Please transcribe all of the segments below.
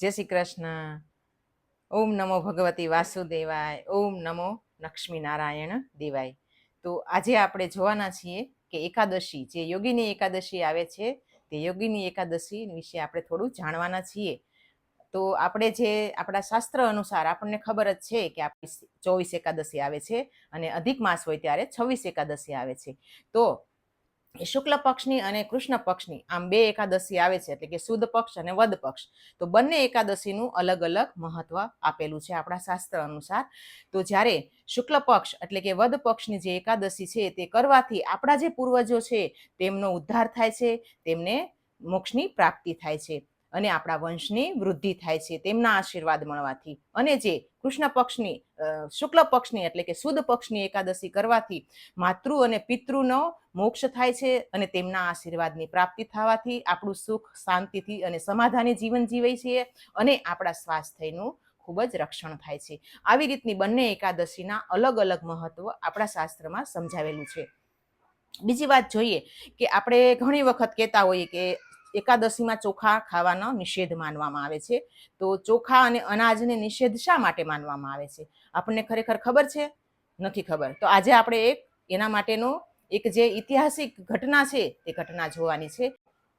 જય શ્રી કૃષ્ણ. ઓમ નમો ભગવતી વાસુદેવાય, ઓમ નમો લક્ષ્મી નારાયણ દેવાય. તો આજે આપણે જોવાના છીએ કે એકાદશી, જે યોગીની એકાદશી આવે છે, તે યોગીની એકાદશી વિશે આપણે થોડું જાણવાના છીએ. તો આપણે જે આપણા શાસ્ત્ર અનુસાર આપણને ખબર જ છે કે આપણી ચોવીસ એકાદશી આવે છે અને અધિક માસ હોય ત્યારે છવ્વીસ એકાદશી આવે છે. તો શુક્લ પક્ષની અને કૃષ્ણ પક્ષની, આમ બે એકાદશી આવે છે એટલે કે સુદ પક્ષ અને વદ પક્ષ, તો બંને એકાદશીનું અલગ અલગ મહત્વ આપેલું છે આપણા શાસ્ત્ર અનુસાર. તો જ્યારે શુક્લ પક્ષ એટલે કે વદ પક્ષની જે એકાદશી છે તે કરવાથી આપણા જે પૂર્વજો છે તેમનો ઉદ્ધાર થાય છે, તેમને મોક્ષની પ્રાપ્તિ થાય છે. અને આપણા વંશની વૃદ્ધિ થાય છે, તેમના આશીર્વાદ મળવાથી. અને જે કૃષ્ણ પક્ષની શુક્લ પક્ષની એટલે કે સુદ પક્ષની એકાદશી કરવાથી માતૃ અને પિતૃનો મોક્ષ થાય છે અને તેમના આશીર્વાદની પ્રાપ્તિ થવાથી આપણું સુખ શાંતિથી અને સમાધાની જીવન જીવે છીએ અને આપણા સ્વાસ્થ્યનું ખૂબ જ રક્ષણ થાય છે. આવી રીતની બંને એકાદશીના અલગ અલગ મહત્વ આપણા શાસ્ત્રમાં સમજાવેલું છે. બીજી વાત જોઈએ કે આપણે ઘણી વખત કહેતા હોઈએ કે એકાદશીમાં ચોખા ખાવાનો નિષેધ માનવામાં આવે છે. તો ચોખા અને અનાજને નિષેધ શા માટે માનવામાં આવે છે? આપણને ખરેખર ખબર છે? નથી ખબર. તો આજે આપણે એક એના માટેનો એક જે ઐતિહાસિક ઘટના છે તે ઘટના જોવાની છે.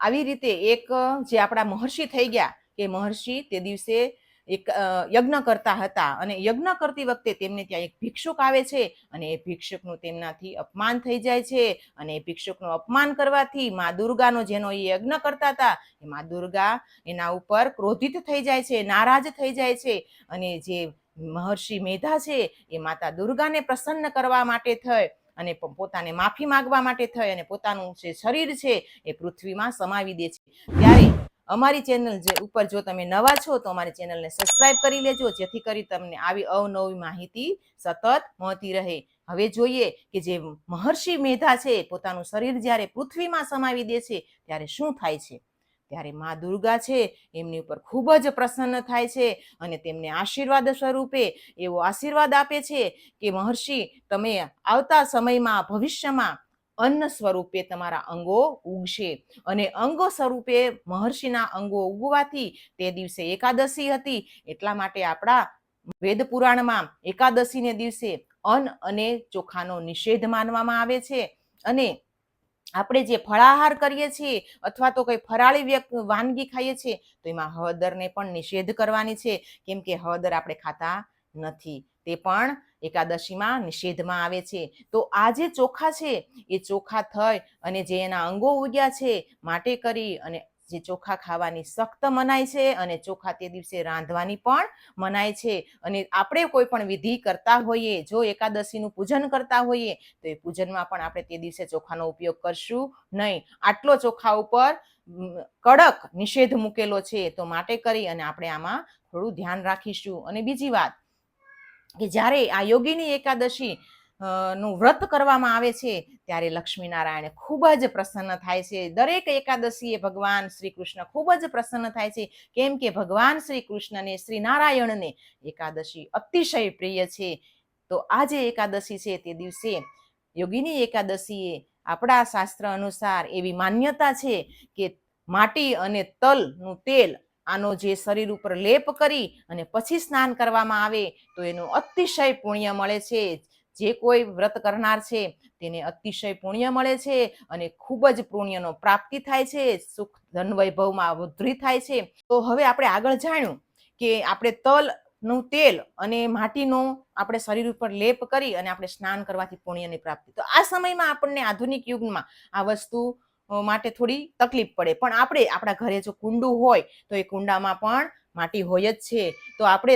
આવી રીતે એક જે આપણા મહર્ષિ થઈ ગયા કે મહર્ષિ તે દિવસે એક યજ્ઞ કરતા હતા અને યજ્ઞ કરતી વખતે તેમને ત્યાં એક ભિક્ષુક આવે છે અને એ ભિક્ષુકનું તેમનાથી અપમાન થઈ જાય છે અને એ ભિક્ષુકનું અપમાન કરવાથી મા દુર્ગાનો જેનો એ યજ્ઞ કરતા હતા એ મા દુર્ગા એના ઉપર ક્રોધિત થઈ જાય છે, નારાજ થઈ જાય છે અને જે મહર્ષિ મેધા છે એ માતા દુર્ગાને પ્રસન્ન કરવા માટે થઈ અને પોતાને માફી માગવા માટે થઈ અને પોતાનું જે શરીર છે એ પૃથ્વીમાં સમાવી દે છે. ત્યારે અમારી ચેનલ જે ઉપર જો તમે નવા છો તો અમારી ચેનલને સબસ્ક્રાઇબ કરી લેજો, જેથી કરી તમને આવી અવનવી માહિતી સતત મળતી રહે. હવે જોઈએ કે જે મહર્ષિ મેધા છે, પોતાનું શરીર જ્યારે પૃથ્વીમાં સમાવી દે છે, ત્યારે શું થાય છે? ત્યારે મા દુર્ગા છે, એમની ઉપર ખૂબ જ પ્રસન્ન થાય છે અને તેમને આશીર્વાદ સ્વરૂપે એવો આશીર્વાદ આપે છે કે, મહર્ષિ, તમે આવતા સમયમાં, ભવિષ્યમાં અન્ન સ્વરૂપે તમારા અંગો ઉગશે. અને અંગો સ્વરૂપે મહર્ષિના અંગો ઉગવાથી તે દિવસે એકાદશી હતી. એટલા માટે આપણા વેદ પુરાણમાં એકાદશીને દિવસે અન્ન અને ચોખાનો નિષેધ માનવામાં આવે છે. અને આપણે જે ફળાહાર કરીએ છીએ અથવા તો કોઈ ફરાળી વાનગી ખાઈએ છીએ, તો એમાં હળદરને પણ નિષેધ કરવાની છે. કેમ કે હળદર આપણે ખાતા નથી. તે પણ એકાદશીમાં નિષેધમાં આવે છે. તો આ જે ચોખા છે, એ ચોખા થઈ અને જે એના અંગો ઉગ્યા છે, માટે કરી અને જે ચોખા ખાવાની સખ્ત મનાય છે અને ચોખા તે દિવસે રાંધવાની પણ મનાય છે. અને આપણે કોઈ પણ વિધિ કરતા હોઈએ, જો એકાદશીનું પૂજન કરતા હોઈએ, તો એ પૂજનમાં પણ આપણે તે દિવસે ચોખાનો ઉપયોગ કરશું નહીં. આટલો ચોખા ઉપર કડક નિષેધ મૂકેલો છે, તો માટે કરી અને આપણે આમાં થોડું ધ્યાન રાખીશું. અને બીજી વાત કે જ્યારે આ યોગીની એકાદશી નું વ્રત કરવામાં આવે છે, ત્યારે લક્ષ્મીનારાયણ ખૂબ જ પ્રસન્ન થાય છે. દરેક એકાદશીએ ભગવાન શ્રી કૃષ્ણ ખૂબ જ પ્રસન્ન થાય છે. કેમ કે ભગવાન શ્રી કૃષ્ણને શ્રી નારાયણને એકાદશી અતિશય પ્રિય છે. તો આ જે એકાદશી છે તે દિવસે યોગીની એકાદશીએ આપણા શાસ્ત્ર અનુસાર એવી માન્યતા છે કે માટી અને તલનું તેલ આનો જે શરીર ઉપર લેપ કરી અને પછી સ્નાન કરવામાં આવે, તો એનું અતિશય પુણ્ય મળે છે. જે કોઈ વ્રત કરનાર છે, તેને અતિશય પુણ્ય મળે છે અને ખૂબ જ પુણ્યનો પ્રાપ્તિ થાય છે. સુખ ધન વૈભવમાં વૃદ્ધિ થાય છે. તો હવે આપણે આગળ જાણ્યું કે આપણે તલનું તેલ અને માટીનું આપણે શરીર ઉપર લેપ કરી અને આપણે સ્નાન કરવાથી પુણ્યની પ્રાપ્તિ. તો આ સમયમાં આપણને આધુનિક યુગમાં આ વસ્તુ માટે થોડી તકલીફ પડે. પણ આપણે, આપણા ઘરે જો કુંડું હોય, તો એ કુંડામાં પણ માટી હોય જ છે. તો આપણે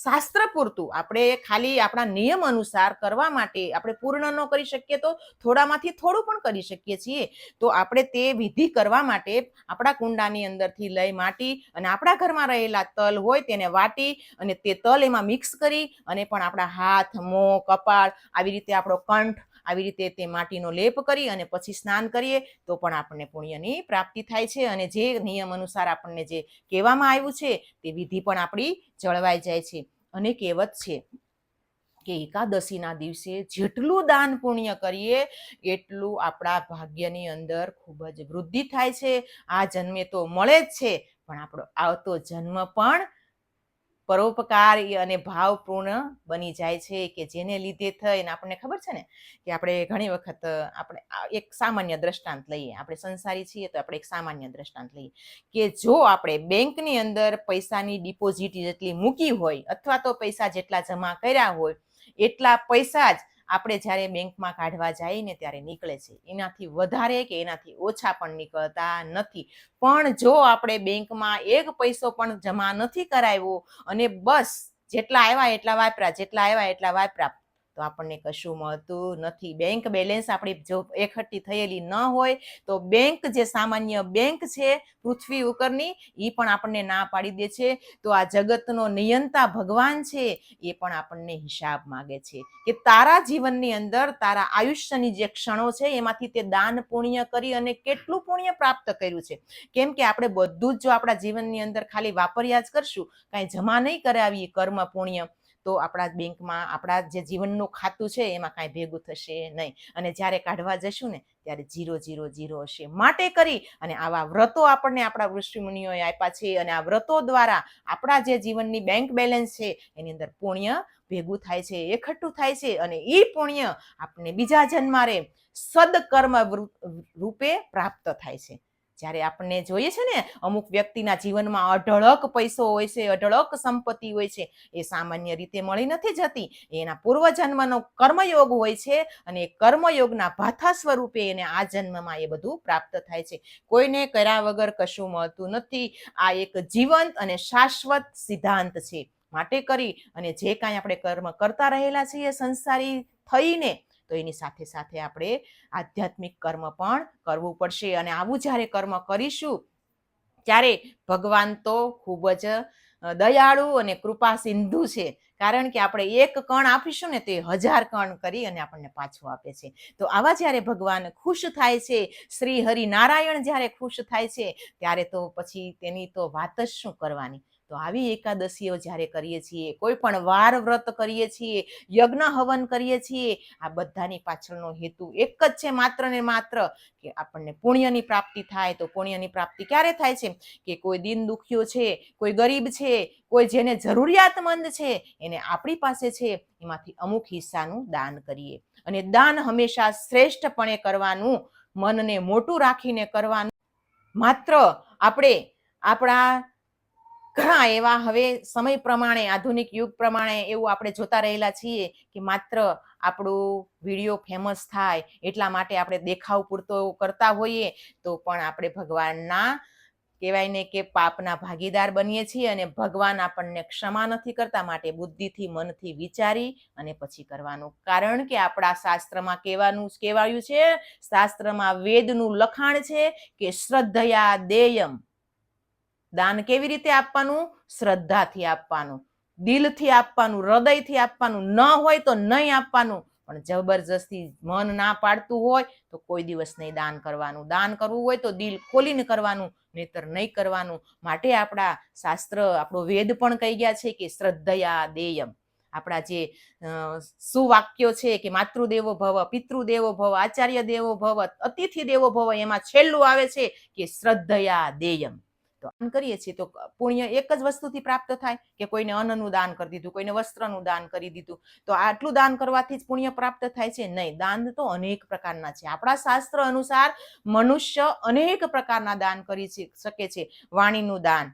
શાસ્ત્ર પૂરતું, આપણે ખાલી આપણા નિયમ અનુસાર કરવા માટે આપણે પૂર્ણ ન કરી શકીએ તો થોડામાંથી થોડું પણ કરી શકીએ છીએ. તો આપણે તે વિધિ કરવા માટે આપણા કુંડાની અંદરથી લઈ માટી અને આપણા ઘરમાં રહેલા તલ હોય તેને વાટી અને તે તલ એમાં મિક્સ કરી અને પણ આપણા હાથ, મોં, કપાળ આવી રીતે આપણો કંઠ આવી રીતે તે માટીનો લેપ કરી અને પછી સ્નાન કરીએ તો પણ આપણને પુણ્યની પ્રાપ્તિ થાય છે. અને જે નિયમ અનુસાર આપણને જે કહેવામાં આવ્યું છે તે વિધિ પણ આપણી જળવાઈ જાય છે અને કહેવત છે કે એકાદશીના દિવસે જેટલું દાન પુણ્ય કરીએ એટલું આપણા ભાગ્યની અંદર ખૂબ જ વૃદ્ધિ થાય છે. આ જન્મે તો મળે જ છે પણ આપણો આવતો જન્મ પણ પરોપકારી અને ભાવપૂર્ણ બની જાય છે કે જેને લીધે થઈને આપણને ખબર છે ને કે આપણે ઘણી વખત આપણે એક સામાન્ય દ્રષ્ટાંત લઈએ. આપણે સંસારી છીએ તો આપણે એક સામાન્ય દ્રષ્ટાંત લઈએ. કે જો આપણે બેંકની અંદર પૈસાની ડિપોઝિટ જેટલી મૂકી હોય અથવા તો પૈસા જેટલા જમા કર્યા હોય, એટલા પૈસા જ આપણે જ્યારે બેંકમાં કાઢવા જઈએ ને ત્યારે નીકળે છે. એનાથી વધારે કે એનાથી ઓછા પણ નીકળતા નથી. પણ જો આપણે બેંકમાં એક પૈસો પણ જમા નથી કરાવ્યો અને બસ જેટલા આવ્યા એટલા વાપરા જેટલા આવ્યા એટલા વાપર્યા તો આપણને કશું મળતું નથી. બેંક બેલેન્સ આપણી જો એકઠી થયેલી ન હોય, તો બેંક જે સામાન્ય બેંક છે, પૃથ્વી ઉપરની એ પણ આપણને ના પાડી દે છે. તો આ જગતનો નિયંતા ભગવાન છે, એ પણ આપણને હિસાબ માગે છે કે તારા જીવનની અંદર તારા આયુષ્યની જે ક્ષણો છે, એમાંથી તે દાન પુણ્ય કરી અને કેટલું પુણ્ય પ્રાપ્ત કર્યું છે. કેમ કે આપણે બધું જ જો આપણા જીવનની અંદર ખાલી વાપર્યા જ કરશું, કાંઈ જમા નહીં કરાવીએ કર્મ પુણ્ય. તો આપણા બેંકમાં આપણા જે જીવનનું ખાતું છે, એમાં કાંઈ ભેગું થશે નહીં. અને જ્યારે કાઢવા જશું ને, ત્યારે જીરો જીરો જીરો હશે. માટે કરી અને આવા વ્રતો આપણને આપણા ઋષિમુનિઓએ આપ્યા છે અને આ વ્રતો દ્વારા આપણા જે જીવનની બેંક બેલેન્સ છે, એની અંદર પુણ્ય ભેગું થાય છે એકઠું થાય છે અને એ પુણ્ય આપણને બીજા જન્મારે સદકર્મ રૂપે પ્રાપ્ત થાય છે. જ્યારે આપણને જોઈએ છે ને, અમુક વ્યક્તિના જીવનમાં અઢળક પૈસો હોય છે, અઢળક સંપત્તિ હોય છે, એ સામાન્ય રીતે મળી નથી જતી. એના પૂર્વજન્મનો કર્મયોગ હોય છે અને એ કર્મયોગના ભાથા સ્વરૂપે એને આ જન્મમાં એ બધું પ્રાપ્ત થાય છે. કોઈને કર્યા વગર કશું મળતું નથી. આ એક જીવંત અને શાશ્વત સિદ્ધાંત છે. માટે કરી અને જે કાંઈ આપણે કર્મ કરતા રહેલા છીએ, સંસારી થઈને તો એની સાથે સાથે આપણે આધ્યાત્મિક કર્મ પણ કરવું પડશે. અને આવું જ્યારે કર્મ કરીશું, ત્યારે ભગવાન તો ખૂબ જ દયાળુ અને કૃપા સિંધુ છે. કારણ કે આપણે એક કણ આપીશું ને તે હજાર કણ કરી અને આપણને પાછું આપે છે. તો આવા જ્યારે ભગવાન ખુશ થાય છે, શ્રી હરિ નારાયણ જ્યારે ખુશ થાય છે, ત્યારે તો પછી તેની તો વાત જ શું કરવાની? તો આવી એકાદશીઓ જ્યારે કરીએ છીએ, કોઈ પણ વાર વ્રત કરીએ છીએ યજ્ઞ હવન કરીએ છીએ, આ બધાની પાછળનો હેતુ એક જ છે માત્ર ને માત્ર કે આપણને પુણ્યની પ્રાપ્તિ થાય. તો પુણ્યની પ્રાપ્તિ ક્યારે થાય છે? કે કોઈ દિન દુખ્યો છે, કોઈ ગરીબ છે, કોઈ જેને જરૂરિયાતમંદ છે, એને આપણી પાસે છે, એમાંથી અમુક હિસ્સાનું દાન કરીએ. અને દાન હંમેશા શ્રેષ્ઠપણે કરવાનું, મનને મોટું રાખીને કરવાનું. માત્ર આપણે આપણા ઘણા એવા હવે સમય પ્રમાણે, આધુનિક યુગ પ્રમાણે એવું આપણે જોતા રહેલા છીએ કે માત્ર આપણું વીડિયો ફેમસ થાય એટલા માટે આપણે દેખાવ પૂરતો કરતા હોઈએ, તો પણ આપણે ભગવાનના કહેવાય ને કે પાપના ભાગીદાર બનીએ છીએ અને ભગવાન આપણને ક્ષમા નથી કરતા, માટે બુદ્ધિથી, મનથી વિચારી અને પછી કરવાનું. કારણ કે આપણા શાસ્ત્રમાં કહેવાનું, કહેવાયું છે, શાસ્ત્રમાં વેદનું લખાણ છે કે શ્રદ્ધયા દેયમ. દાન કેવી રીતે આપવાનું? શ્રદ્ધાથી આપવાનું, દિલથી આપવાનું, હૃદયથી આપવાનું. ન હોય તો નહીં આપવાનું. પણ જબરજસ્તી મન ના પાડતું હોય તો કોઈ દિવસ નહીં દાન કરવાનું. દાન કરવું હોય તો દિલ ખોલીને કરવાનું, નહીતર નહીં કરવાનું. માટે આપણા શાસ્ત્ર, આપણો વેદ પણ કહી ગયા છે કે શ્રદ્ધયા દેયમ. આપણા જે સુવાક્યો છે કે માતૃદેવો ભવ, પિતૃદેવો ભવ, આચાર્ય દેવો ભવ અતિથિ દેવો ભવ, એમાં છેલ્લું આવે છે કે શ્રદ્ધયા દેયમ. તો દાન કરીએ છીએ. તો પુણ્ય એક જ વસ્તુથી પ્રાપ્ત થાય કે કોઈને અન્નનું દાન કરી દીધું, કોઈને વસ્ત્રનું દાન કરી દીધું. તો આટલું દાન કરવાથી જ પુણ્ય પ્રાપ્ત થાય છે? નહીં. દાન તો અનેક પ્રકારના છે. આપણા શાસ્ત્ર અનુસાર મનુષ્ય અનેક પ્રકારના દાન કરી શકે છે. વાણીનું દાન,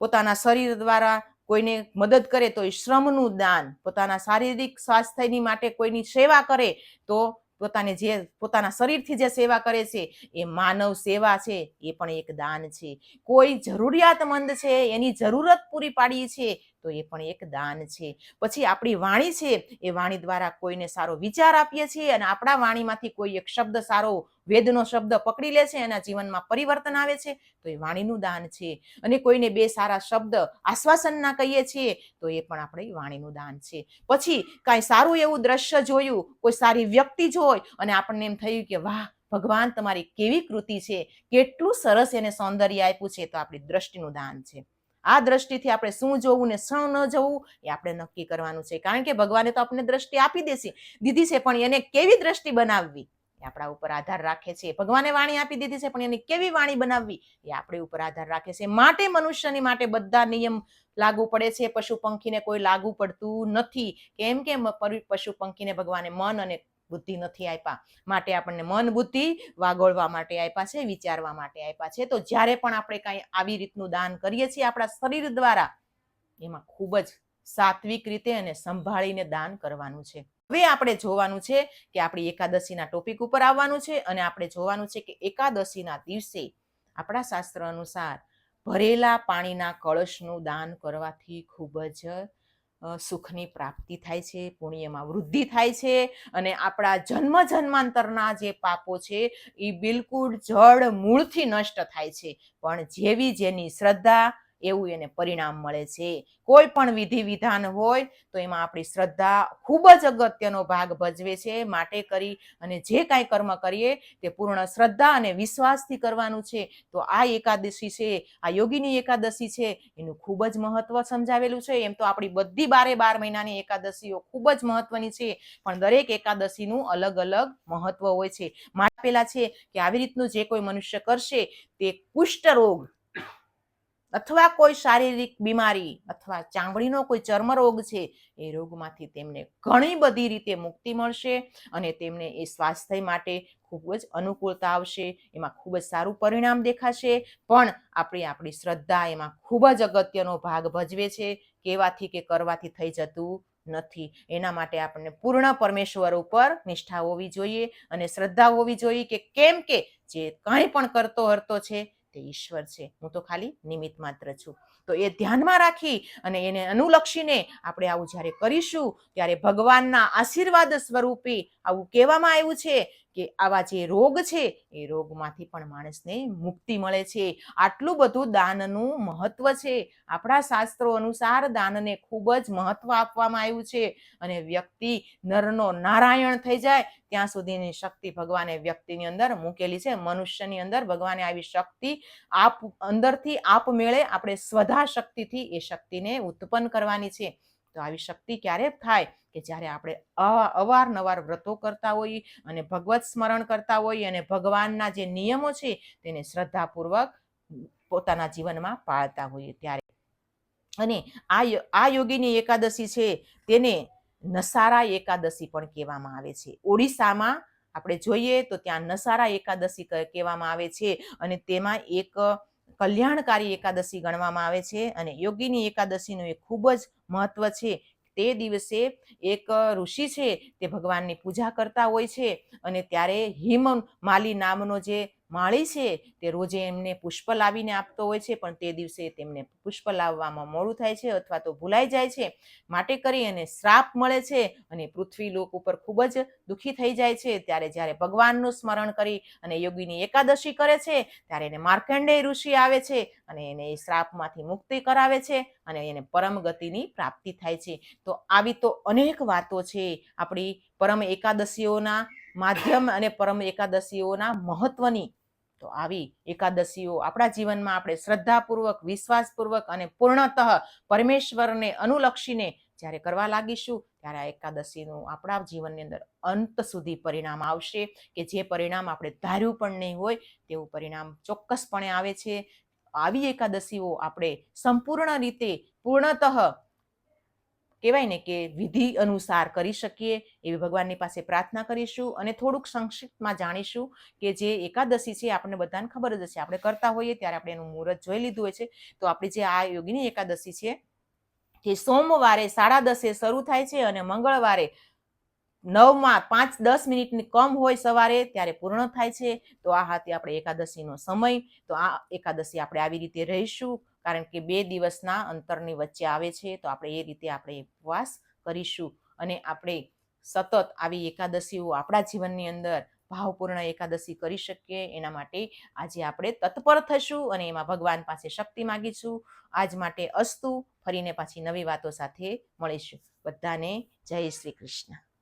પોતાના શરીર દ્વારા કોઈને મદદ કરે તો એ શ્રમનું દાન, પોતાના શારીરિક સ્વાસ્થ્યની માટે કોઈની સેવા કરે તો પોતાને જે, પોતાના શરીરથી જે સેવા કરે છે, એ માનવ સેવા છે, એ પણ એક દાન છે. કોઈ જરૂરિયાતમંદ છે, એની જરૂરત પૂરી પાડી છે તો એ પણ એક દાન છે. પછી આપણી વાણી છે, એ વાણી દ્વારા કોઈને સારો વિચાર આપીએ છીએ અને આપણા વાણીમાંથી કોઈ એક શબ્દ સારો, વેદનો શબ્દ પકડી લે છે, એના જીવનમાં પરિવર્તન આવે છે, તો એ વાણીનું દાન છે. અને કોઈને બે સારા શબ્દ આશ્વાસનના કહીએ છીએ, તો એ પણ આપણે વાણીનું દાન છે. પછી કાંઈ સારું એવું દ્રશ્ય જોયું, કોઈ સારી વ્યક્તિ જોઈ અને આપણને એમ થયું કે, વાહ, ભગવાન તમારી કેવી કૃતિ છે, કેટલું સરસ એને સૌંદર્ય આપ્યું છે, તો આપણી દ્રષ્ટિનું દાન છે. આ દ્રષ્ટિથી આપણે શું જોવું ને શું ન જોવું એ આપણે નક્કી કરવાનું છે. કારણ કે ભગવાને તો આપણને દ્રષ્ટિ આપી દેશે. દીધી છે પણ એને કેવી દ્રષ્ટિ બનાવવી? એ આપણા ઉપર આધાર રાખે છે. ભગવાને વાણી આપી દીધી છે પણ એને કેવી વાણી બનાવવી? એ આપણી ઉપર આધાર રાખે છે. માટે મનુષ્યની માટે બધા નિયમ લાગુ પડે છે. પશુ પંખીને કોઈ લાગુ પડતું નથી. કેમ કે પશુ પંખીને ભગવાને મન અને બુદ્ધિ નથી આપ્યા માટે આપણને મન બુદ્ધિ વાગોળવા માટે આપ્યા છે, વિચારવા માટે આપ્યા છે. તો જ્યારે પણ આપણે કાંઈ આવી રીતનું દાન કરીએ છીએ આપણા શરીર દ્વારા, એમાં ખૂબ જ સાત્વિક રીતે અને સંભાળીને દાન કરવાનું છે. હવે આપણે જોવાનું છે કે આપણી એકાદશીના ટોપિક ઉપર આવવાનું છે અને આપણે જોવાનું છે કે એકાદશીના દિવસે આપણા શાસ્ત્ર અનુસાર ભરેલા પાણીના કળશનું દાન કરવાથી ખૂબ જ સુખની પ્રાપ્તિ થાય છે, પુણ્યમાં વૃદ્ધિ થાય છે અને આપણા જન્મ જન્માંતરના જે પાપો છે એ બિલકુલ જળ મૂળથી નષ્ટ થાય છે. પણ જેવી જેની શ્રદ્ધા એવું એને પરિણામ મળે છે. કોઈ પણ વિધિ વિધાન હોય તો એમાં આપણી શ્રદ્ધા ખૂબ જ અગત્યનો ભાગ ભજવે છે. માટે કરી અને જે કાંઈ કર્મ કરીએ તે પૂર્ણ શ્રદ્ધા અને વિશ્વાસથી કરવાનું છે. તો આ એકાદશી છે, આ યોગીની એકાદશી છે, એનું ખૂબ જ મહત્વ સમજાવેલું છે. એમ તો આપણી બધી બારે બાર મહિનાની એકાદશીઓ ખૂબ જ મહત્વની છે. પણ દરેક એકાદશીનું અલગ અલગ મહત્વ હોય છે. માટે પેલા છે કે આવી રીતનું જે કોઈ મનુષ્ય કરશે તે કુષ્ઠ રોગ અથવા કોઈ શારીરિક બીમારી અથવા ચામડીનો કોઈ ચર્મરોગ છે, એ રોગમાંથી તેમને ઘણી બધી રીતે મુક્તિ મળશે અને તેમને એ સ્વાસ્થ્ય માટે ખૂબ જ અનુકૂળતા આવશે. એમાં ખૂબ જ સારું પરિણામ દેખાશે. પણ આપણી આપણી શ્રદ્ધા એમાં ખૂબ જ અગત્યનો ભાગ ભજવે છે. કહેવાથી કે કરવાથી થઈ જતું નથી. એના માટે આપણને પૂર્ણ પરમેશ્વર ઉપર નિષ્ઠા હોવી જોઈએ અને શ્રદ્ધા હોવી જોઈએ કે કેમ કે જે કાંઈ પણ કરતો હરતો છે તે ઈશ્વર છે. હું તો ખાલી નિમિત્ત માત્ર છું. તો એ ધ્યાનમાં રાખી અને એને અનુલક્ષીને આપણે આવું જ્યારે કરીશું, ત્યારે ભગવાનના આશીર્વાદ સ્વરૂપે આવું કહેવામાં આવ્યું છે કે આવા જે રોગ છે, એ રોગમાંથી પણ માણસને મુક્તિ મળે છે. આટલું બધું દાનનું મહત્વ છે. આપણા શાસ્ત્રો અનુસાર દાનને ખૂબ જ મહત્વ આપવામાં આવ્યું છે. અને વ્યક્તિ નરનો નારાયણ થઈ જાય, ત્યાં સુધીની શક્તિ ભગવાને વ્યક્તિની અંદર મૂકેલી છે. મનુષ્યની અંદર ભગવાને આવી શક્તિ આપ, અંદરથી આપમેળે આપણે સ્વધા શક્તિથી એ શક્તિને ઉત્પન્ન કરવાની છે. તો આવી શક્તિ ક્યારે થાય કે જ્યારે આપણે અવા- અવારનવાર વ્રતો કરતા હોઈએ અને ભગવત સ્મરણ કરતા હોઈએ અને ભગવાનના જે નિયમો છે તેને શ્રદ્ધાપૂર્વક પોતાના જીવનમાં પાળતા હોઈએ ત્યારે. અને આ આ યોગીની એકાદશી છે તેને નસારા એકાદશી પણ કહેવામાં આવે છે. ઓડિશામાં આપણે જોઈએ તો ત્યાં નસારા એકાદશી કહેવામાં આવે છે અને તેમાં એક કલ્યાણકારી એકાદશી ગણવામાં આવે છે અને યોગીની એકાદશીનું એ ખૂબ જ મહત્વ છે. તે દિવસે એક ઋષિ છે તે ભગવાનની પૂજા કરતા હોય છે અને ત્યારે હિમ માલી નામનો જે માળી છે, તે રોજે એમને પુષ્પ લાવીને આપતો હોય છે, પણ તે દિવસે તેમને પુષ્પ લાવવામાં મોડું થાય છે અથવા તો ભૂલાઈ જાય છે. માટે કરી અને શ્રાપ મળે છે અને પૃથ્વી લોક ઉપર ખૂબ જ દુઃખી થઈ જાય છે. ત્યારે જ્યારે ભગવાનનું સ્મરણ કરી અને યોગીની એકાદશી કરે છે, ત્યારે એને માર્કંડેય ઋષિ આવે છે અને એને એ શ્રાપમાંથી મુક્તિ કરાવે છે અને એને પરમ ગતિની પ્રાપ્તિ થાય છે. તો આવી તો અનેક વાતો છે. આપણી પરમ એકાદશીઓના માધ્યમ અને પરમ એકાદશીઓના મહત્વની તો આવી એકાદશીઓ આપણા જીવનમાં આપણે શ્રદ્ધાપૂર્વક, વિશ્વાસપૂર્વક અને પૂર્ણતઃ પરમેશ્વરને અનુલક્ષીને જ્યારે કરવા લાગીશું, ત્યારે આ એકાદશીનું આપણા જીવનની અંદર અંત સુધી પરિણામ આવશે કે જે પરિણામ આપણે ધાર્યું પણ નહીં હોય, તેવું પરિણામ ચોક્કસપણે આવે છે. આવી એકાદશીઓ આપણે સંપૂર્ણ રીતે, પૂર્ણતઃ કહેવાય ને કે વિધિ અનુસાર કરી શકીએ, એવી ભગવાનની પાસે પ્રાર્થના કરીશું અને થોડુંક સંક્ષિપ્તમાં જાણીશું કે જે એકાદશી છે આપણને બધાને ખબર જ હશે. આપણે કરતા હોઈએ ત્યારે આપણે એનું મુહૂર્ત જોઈ લીધું હોય છે. તો આપણી જે આ યોગીની એકાદશી છે તે સોમવારે સાડા દસે શરૂ થાય છે અને મંગળવારે નવમાં પાંચ દસ મિનિટની કમ હોય સવારે ત્યારે પૂર્ણ થાય છે. તો આ હાથે આપણે એકાદશીનો સમય, તો આ એકાદશી આપણે આવી રીતે રહીશું. કારણ કે બે દિવસના અંતરની વચ્ચે આવે છે, તો આપણે એ રીતે આપણે ઉપવાસ કરીશું. અને આપણે સતત આવી એકાદશીઓ આપણા જીવનની અંદર ભાવપૂર્ણ એકાદશી કરી શકીએ. એના માટે આજે આપણે તત્પર થશું અને એમાં ભગવાન પાસે શક્તિ માગીશું. આજ માટે અસ્તુ. ફરીને પાછી નવી વાતો સાથે મળીશું. બધાને જય શ્રી કૃષ્ણ.